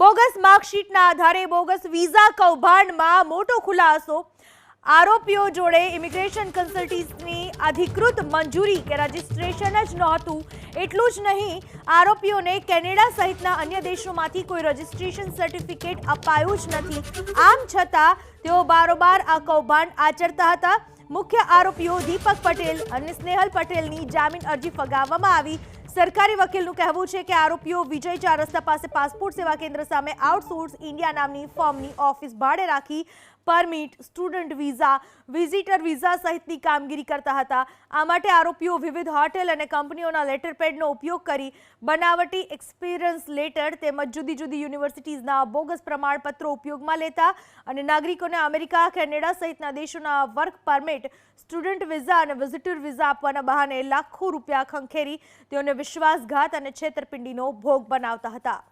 Bogus માર્કશીટના આધારે bogus visa કૌભાંડમાં મોટો ખુલાસો. આરોપીઓ જોડે ઇમિગ્રેશન કન્સલ્ટન્સીની અધિકૃત મંજૂરી કે રજિસ્ટ્રેશન જ નહોતું, એટલું જ નહીં, આરોપીઓને કેનેડા સહિતના અન્ય દેશોમાંથી કોઈ રજિસ્ટ્રેશન સર્ટિફિકેટ અપાયું જ નથી. આમ છતાં, તેઓ બારોબાર આ કૌભાંડ આચરતા હતા. મુખ્ય આરોપીઓ દીપક પટેલ અને સ્નેહલ પટેલની જામીન અરજી ફગાવવામાં આવી. સરકારી વકીલનું કહેવું છે કે આરોપીઓ વિજય ચાર રસ્તા પાસે પાસપોર્ટ સેવા કેન્દ્ર સામે આઉટસોર્સ ઇન્ડિયા નામની ફોર્મની ઓફિસ ભાડે રાખી permit student visa visitor visa સહિતની કામગીરી કરતા હતા. આ માટે આરોપીઓ વિવિધ હોટેલ અને કંપનીઓના લેટર પેડનો ઉપયોગ કરી બનાવટી એક્સપિરિયન્સ લેટર તેમજ જુદી જુદી યુનિવર્સિટીઝના બોગસ પ્રમાણપત્રો ઉપયોગમાં લેતા અને નાગરિકોને અમેરિકા, કેનેડા સહિતના દેશોના વર્ક પરમિટ સ્ટુડન્ટ વિઝા અને વિઝિટર વિઝા આપવાના બહાને લાખો રૂપિયા ખંખેરી, તેઓને વિશ્વાસઘાત અને છેતરપિંડીનો ભોગ બનાવતા હતા.